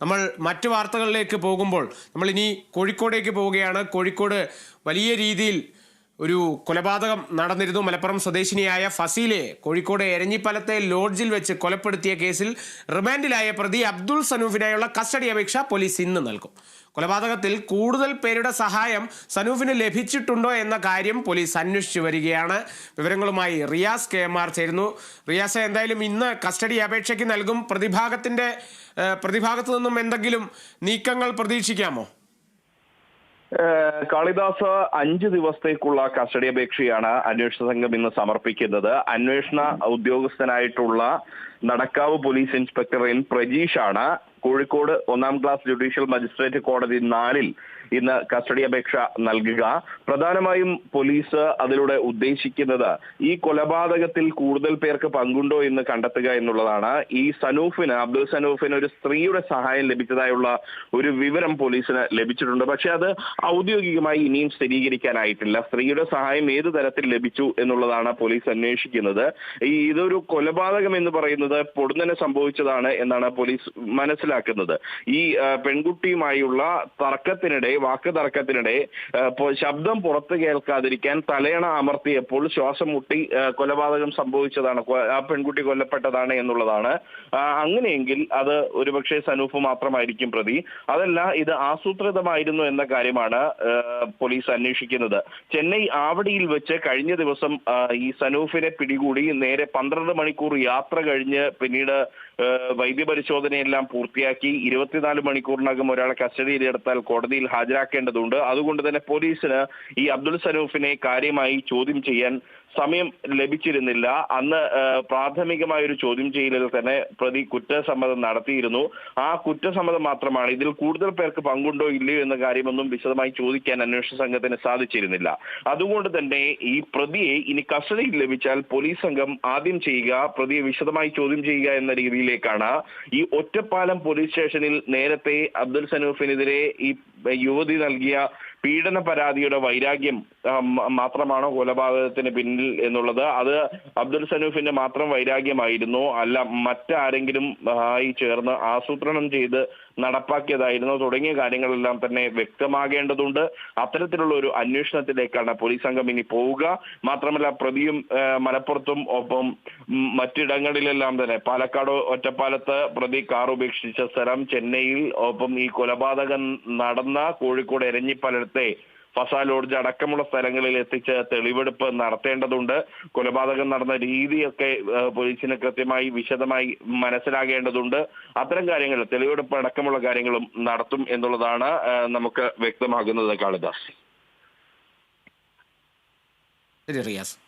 നമ്മൾ മറ്റു വാർത്തകളിലേക്ക് പോകുമ്പോൾ നമ്മൾ ഇനി കോഴിക്കോടേക്ക് പോവുകയാണ്. കോഴിക്കോട് വലിയ രീതിയിൽ ഒരു കൊലപാതകം നടന്നിരുന്നു. മലപ്പുറം സ്വദേശിനിയായ ഫസീലെ കോഴിക്കോട് എരഞ്ഞിപ്പലത്തെ ലോഡ്ജിൽ വെച്ച് കൊലപ്പെടുത്തിയ കേസിൽ റിമാൻഡിലായ പ്രതി അബ്ദുൾ സനൂഫിനായുള്ള കസ്റ്റഡി അപേക്ഷ പോലീസ് ഇന്ന് നൽകും. കൊലപാതകത്തിൽ കൂടുതൽ പേരുടെ സഹായം സനൂഫിന് ലഭിച്ചിട്ടുണ്ടോ എന്ന കാര്യം പോലീസ് അന്വേഷിച്ചു വരികയാണ്. വിവരങ്ങളുമായി റിയാസ് കെ എം ആർ ചേരുന്നു. റിയാസ് എന്തായാലും ഇന്ന് കസ്റ്റഡി അപേക്ഷയ്ക്ക് നൽകും. പ്രതിഭാഗത്തിന്റെ പ്രതിഭാഗത്തു നിന്നും എന്തെങ്കിലും നീക്കങ്ങൾ പ്രതീക്ഷിക്കാമോ? കാളിദാസ് അഞ്ച് ദിവസത്തേക്കുള്ള കസ്റ്റഡി അപേക്ഷയാണ് അന്വേഷണ സംഘം ഇന്ന് സമർപ്പിക്കുന്നത്. അന്വേഷണ ഉദ്യോഗസ്ഥനായിട്ടുള്ള നടക്കാവ് പോലീസ് ഇൻസ്പെക്ടർ എൻ പ്രജീഷാണ്. കോഴിക്കോട് ഒന്നാം ക്ലാസ് ജുഡീഷ്യൽ മജിസ്ട്രേറ്റ് കോടതി നാലിൽ ഇന്ന് കസ്റ്റഡി അപേക്ഷ നൽകുക. പ്രധാനമായും പോലീസ് അതിലൂടെ ഉദ്ദേശിക്കുന്നത് ഈ കൊലപാതകത്തിൽ കൂടുതൽ പേർക്ക് പങ്കുണ്ടോ എന്ന് കണ്ടെത്തുക എന്നുള്ളതാണ്. ഈ സനൂഫിന് അബ്ദുൽ സനൂഫിന് ഒരു സ്ത്രീയുടെ സഹായം ലഭിച്ചതായുള്ള ഒരു വിവരം പോലീസിന് ലഭിച്ചിട്ടുണ്ട്. പക്ഷെ അത് ഔദ്യോഗികമായി ഇനിയും സ്ഥിരീകരിക്കാനായിട്ടില്ല. സ്ത്രീയുടെ സഹായം ഏത് തരത്തിൽ ലഭിച്ചു എന്നുള്ളതാണ് പോലീസ് അന്വേഷിക്കുന്നത്. ഈ ഇതൊരു കൊലപാതകം എന്ന് പറയുന്നത് പൊടുന്നനെ സംഭവിച്ചതാണ് എന്നാണ് പോലീസ് മനസ്സിലാക്കുന്നത്. ഈ പെൺകുട്ടിയുമായുള്ള തർക്കത്തിനിടെ വാക്ക് തർക്കത്തിനിടെ ശബ്ദം പുറത്തു കേൾക്കാതിരിക്കാൻ തലയണ അമർത്തിയപ്പോൾ ശ്വാസം മുട്ടി കൊലപാതകം സംഭവിച്ചതാണ് ആ പെൺകുട്ടി കൊല്ലപ്പെട്ടതാണ് എന്നുള്ളതാണ്. അങ്ങനെയെങ്കിൽ അത് ഒരുപക്ഷെ സനൂഫ് മാത്രമായിരിക്കും പ്രതി. അതല്ല ഇത് ആസൂത്രിതമായിരുന്നു എന്ന കാര്യമാണ് പോലീസ് അന്വേഷിക്കുന്നത്. ചെന്നൈ ആവടിയിൽ വെച്ച് കഴിഞ്ഞ ദിവസം ഈ സനൂഫിനെ പിടികൂടി നേരെ പന്ത്രണ്ട് മണിക്കൂർ യാത്ര കഴിഞ്ഞ് പിന്നീട് ആ, വൈദ്യപരിശോധനയെല്ലാം പൂർത്തിയാക്കി ഇരുപത്തിനാല് മണിക്കൂറിനകം ഒരാളെ കസ്റ്റഡിയിലെടുത്താൽ കോടതിയിൽ ഹാജരാക്കേണ്ടതുണ്ട്. അതുകൊണ്ട് തന്നെ പോലീസിന് ഈ അബ്ദുൾ സനൂഫിനെ കാര്യമായി ചോദ്യം ചെയ്യാൻ സമയം ലഭിച്ചിരുന്നില്ല. അന്ന് പ്രാഥമികമായ ഒരു ചോദ്യം ചെയ്യലിൽ തന്നെ പ്രതി കുറ്റസമ്മതം നടത്തിയിരുന്നു. ആ കുറ്റസമ്മതം മാത്രമാണ് ഇതിൽ കൂടുതൽ പേർക്ക് പങ്കുണ്ടോ ഇല്ലയോ എന്ന കാര്യമൊന്നും വിശദമായി ചോദിക്കാൻ അന്വേഷണ സംഘത്തിന് സാധിച്ചിരുന്നില്ല. അതുകൊണ്ട് തന്നെ ഈ പ്രതിയെ ഇനി കസ്റ്റഡിയിൽ ലഭിച്ചാൽ പോലീസ് സംഘം ആദ്യം ചെയ്യുക പ്രതിയെ വിശദമായി ചോദ്യം ചെയ്യുക എന്ന രീതിയിലേക്കാണ്. ഈ ഒറ്റപ്പാലം പോലീസ് സ്റ്റേഷനിൽ നേരത്തെ അബ്ദുൽ സനൂഫിനെതിരെ ഈ യുവതി നൽകിയ പീഡന പരാതിയുടെ വൈരാഗ്യം മാത്രമാണോ കൊലപാതകത്തിന് പിന്നിൽ എന്നുള്ളത് അത് അബ്ദുൽ സനൂഫിന്റെ മാത്രം വൈരാഗ്യമായിരുന്നു. അല്ല മറ്റാരെങ്കിലും ആയി ചേർന്ന് ആസൂത്രണം ചെയ്ത് നടപ്പാക്കിയതായിരുന്നു. തുടങ്ങിയ കാര്യങ്ങളെല്ലാം തന്നെ വ്യക്തമാകേണ്ടതുണ്ട്. അത്തരത്തിലുള്ള ഒരു അന്വേഷണത്തിലേക്കാണ് പോലീസ് സംഘം ഇനി പോവുക. മാത്രമല്ല പ്രതിയും മലപ്പുറത്തും ഒപ്പം മറ്റിടങ്ങളിലെല്ലാം തന്നെ പാലക്കാട് ഒറ്റപ്പാലത്ത് പ്രതി കാർ ഉപേക്ഷിച്ച സ്ഥലം ചെന്നൈയിൽ. ഒപ്പം ഈ കൊലപാതകം നടന്ന കോഴിക്കോട് എരഞ്ഞിപ്പലത്തെ ഫസ ലോഡ്ജ് അടക്കമുള്ള സ്ഥലങ്ങളിൽ എത്തിച്ച് തെളിവെടുപ്പ് നടത്തേണ്ടതുണ്ട്. കൊലപാതകം നടന്ന രീതിയൊക്കെ പോലീസിന് കൃത്യമായി വിശദമായി മനസ്സിലാകേണ്ടതുണ്ട്. അത്തരം കാര്യങ്ങൾ തെളിവെടുപ്പ് അടക്കമുള്ള കാര്യങ്ങളും നടത്തും എന്നുള്ളതാണ് നമുക്ക് വ്യക്തമാകുന്നത് കാളിദാസ്. റിയാസ്.